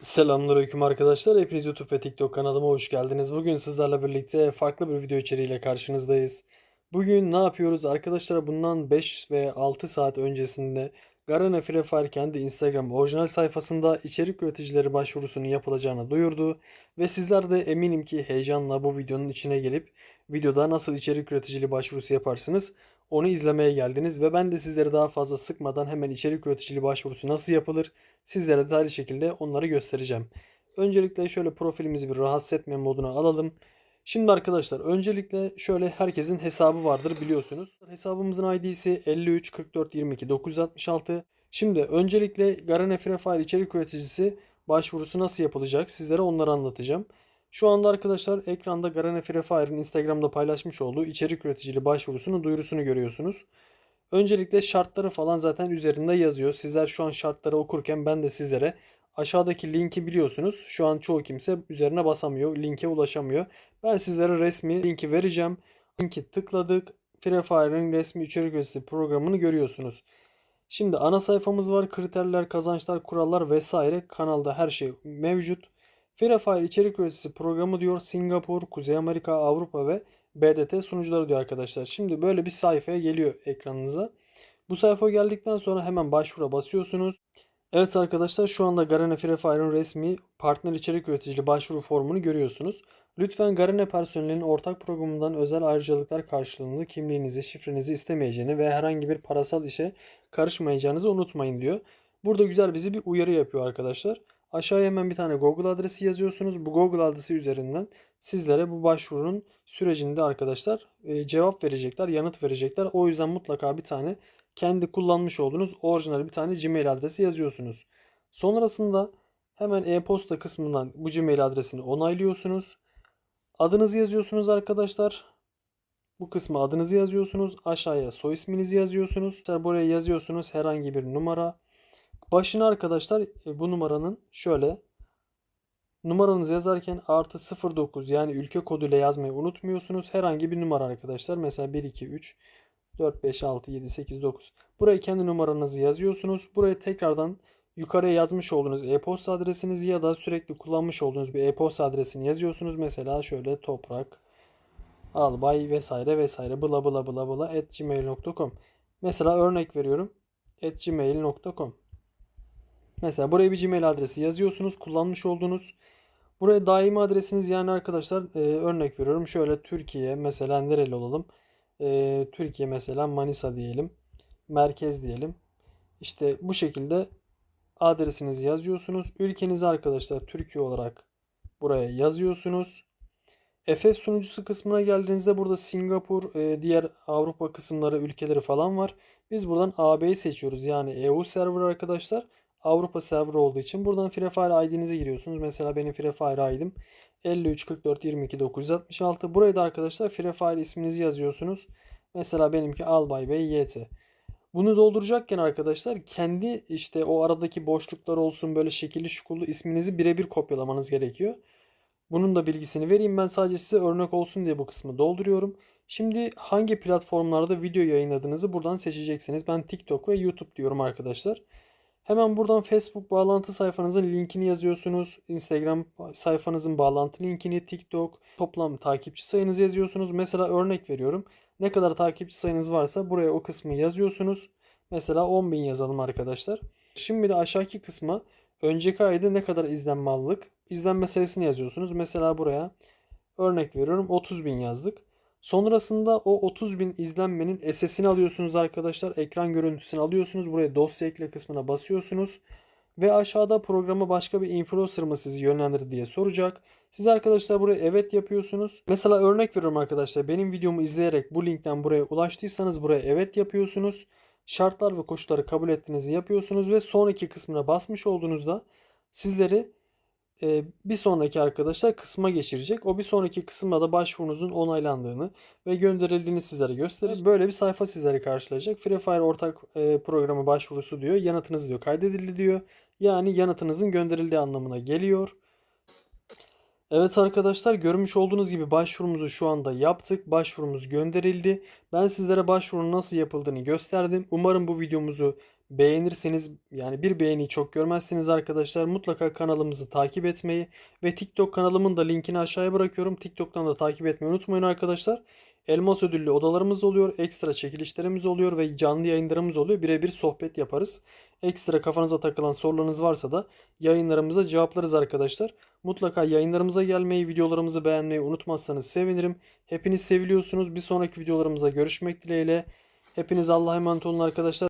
Selamünaleyküm arkadaşlar. Hepiniz YouTube ve TikTok kanalıma hoş geldiniz. Bugün sizlerle birlikte farklı bir video içeriğiyle karşınızdayız. Bugün ne yapıyoruz arkadaşlar? Bundan 5 ve 6 saat öncesinde Garena Free Fire kendi Instagram orijinal sayfasında içerik üreticileri başvurusunun yapılacağını duyurdu. Ve sizler de eminim ki heyecanla bu videonun içine gelip videoda nasıl içerik üreticiliği başvurusu yaparsınız onu izlemeye geldiniz ve ben de sizleri daha fazla sıkmadan hemen içerik üreticiliği başvurusu nasıl yapılır sizlere detaylı şekilde onları göstereceğim. Öncelikle şöyle profilimizi bir rahatsız etme moduna alalım. Şimdi arkadaşlar öncelikle şöyle herkesin hesabı vardır biliyorsunuz. Hesabımızın ID'si 53 44 22 966. Şimdi öncelikle Garena Free Fire içerik üreticisi başvurusu nasıl yapılacak sizlere onları anlatacağım. Şu anda arkadaşlar ekranda Garena Free Instagram'da paylaşmış olduğu içerik üreticili başvurusunun duyurusunu görüyorsunuz. Öncelikle şartları falan zaten üzerinde yazıyor. Sizler şu an şartları okurken ben de sizlere aşağıdaki linki biliyorsunuz. Şu an çoğu kimse üzerine basamıyor, linke ulaşamıyor. Ben sizlere resmi linki vereceğim. Linki tıkladık. Free Fire'ın resmi içerik üreticisi programını görüyorsunuz. Şimdi ana sayfamız var. Kriterler, kazançlar, kurallar vesaire. Kanalda her şey mevcut. Free Fire içerik üreticisi programı diyor Singapur, Kuzey Amerika, Avrupa ve BDT sunucuları diyor arkadaşlar. Şimdi böyle bir sayfaya geliyor ekranınıza. Bu sayfaya geldikten sonra hemen başvura basıyorsunuz. Evet arkadaşlar şu anda Garena Free Fire'ın resmi partner içerik üreticili başvuru formunu görüyorsunuz. Lütfen Garena personelinin ortak programından özel ayrıcalıklar karşılığında kimliğinizi, şifrenizi istemeyeceğini ve herhangi bir parasal işe karışmayacağınızı unutmayın diyor. Burada güzel bizi bir uyarı yapıyor arkadaşlar. Aşağıya hemen bir tane Google adresi yazıyorsunuz. Bu Google adresi üzerinden sizlere bu başvurunun sürecinde arkadaşlar e, cevap verecekler, yanıt verecekler. O yüzden mutlaka bir tane kendi kullanmış olduğunuz orijinal bir tane Gmail adresi yazıyorsunuz. Sonrasında hemen e-posta kısmından bu Gmail adresini onaylıyorsunuz. Adınızı yazıyorsunuz arkadaşlar. Bu kısma adınızı yazıyorsunuz. Aşağıya soy isminizi yazıyorsunuz. Buraya yazıyorsunuz herhangi bir numara. Başına arkadaşlar e, bu numaranın şöyle numaranızı yazarken artı 09 yani ülke koduyla yazmayı unutmuyorsunuz. Herhangi bir numara arkadaşlar. Mesela 1, 2, 3, 4, 5, 6, 7, 8, 9. Buraya kendi numaranızı yazıyorsunuz. Buraya tekrardan yukarıya yazmış olduğunuz e-posta adresinizi ya da sürekli kullanmış olduğunuz bir e-posta adresini yazıyorsunuz. Mesela şöyle toprak albay vesaire vesaire bla bla bla bla at gmail.com Mesela örnek veriyorum at gmail.com Mesela buraya bir Gmail adresi yazıyorsunuz. Kullanmış olduğunuz. Buraya daimi adresiniz yani arkadaşlar e, örnek veriyorum. Şöyle Türkiye mesela nereli olalım? E, Türkiye mesela Manisa diyelim. Merkez diyelim. İşte bu şekilde adresinizi yazıyorsunuz. Ülkenizi arkadaşlar Türkiye olarak buraya yazıyorsunuz. FF sunucusu kısmına geldiğinizde burada Singapur, e, diğer Avrupa kısımları, ülkeleri falan var. Biz buradan AB'yi seçiyoruz. Yani EU server arkadaşlar. Avrupa server olduğu için buradan Free Fire ID'nize giriyorsunuz. Mesela benim Free Fire ID'm 53 44 22 966. Buraya da arkadaşlar Free isminizi yazıyorsunuz. Mesela benimki Albay Bey YT. Bunu dolduracakken arkadaşlar kendi işte o aradaki boşluklar olsun böyle şekilli şukullu isminizi birebir kopyalamanız gerekiyor. Bunun da bilgisini vereyim ben sadece size örnek olsun diye bu kısmı dolduruyorum. Şimdi hangi platformlarda video yayınladığınızı buradan seçeceksiniz. Ben TikTok ve YouTube diyorum arkadaşlar. Hemen buradan Facebook bağlantı sayfanızın linkini yazıyorsunuz. Instagram sayfanızın bağlantı linkini, TikTok toplam takipçi sayınızı yazıyorsunuz. Mesela örnek veriyorum. Ne kadar takipçi sayınız varsa buraya o kısmı yazıyorsunuz. Mesela 10.000 yazalım arkadaşlar. Şimdi de aşağıki kısma önceki ayda ne kadar izlenme aldık? İzlenme sayısını yazıyorsunuz. Mesela buraya örnek veriyorum 30.000 yazdık. Sonrasında o 30 bin izlenmenin SS'ini alıyorsunuz arkadaşlar. Ekran görüntüsünü alıyorsunuz. Buraya dosya ekle kısmına basıyorsunuz. Ve aşağıda programa başka bir influencer mı sizi yönlendirdi diye soracak. Siz arkadaşlar buraya evet yapıyorsunuz. Mesela örnek veriyorum arkadaşlar. Benim videomu izleyerek bu linkten buraya ulaştıysanız buraya evet yapıyorsunuz. Şartlar ve koşulları kabul ettiğinizi yapıyorsunuz ve sonraki kısmına basmış olduğunuzda sizleri e, bir sonraki arkadaşlar kısma geçirecek. O bir sonraki kısımda da başvurunuzun onaylandığını ve gönderildiğini sizlere gösterir. Böyle bir sayfa sizleri karşılayacak. Free Fire ortak e, programı başvurusu diyor. Yanıtınız diyor kaydedildi diyor. Yani yanıtınızın gönderildiği anlamına geliyor. Evet arkadaşlar görmüş olduğunuz gibi başvurumuzu şu anda yaptık. Başvurumuz gönderildi. Ben sizlere başvurunun nasıl yapıldığını gösterdim. Umarım bu videomuzu beğenirseniz yani bir beğeniyi çok görmezsiniz arkadaşlar. Mutlaka kanalımızı takip etmeyi ve TikTok kanalımın da linkini aşağıya bırakıyorum. TikTok'tan da takip etmeyi unutmayın arkadaşlar. Elmas ödüllü odalarımız oluyor, ekstra çekilişlerimiz oluyor ve canlı yayınlarımız oluyor. Birebir sohbet yaparız. Ekstra kafanıza takılan sorularınız varsa da yayınlarımıza cevaplarız arkadaşlar. Mutlaka yayınlarımıza gelmeyi, videolarımızı beğenmeyi unutmazsanız sevinirim. Hepiniz seviliyorsunuz. Bir sonraki videolarımıza görüşmek dileğiyle. Hepiniz Allah'a emanet olun arkadaşlar.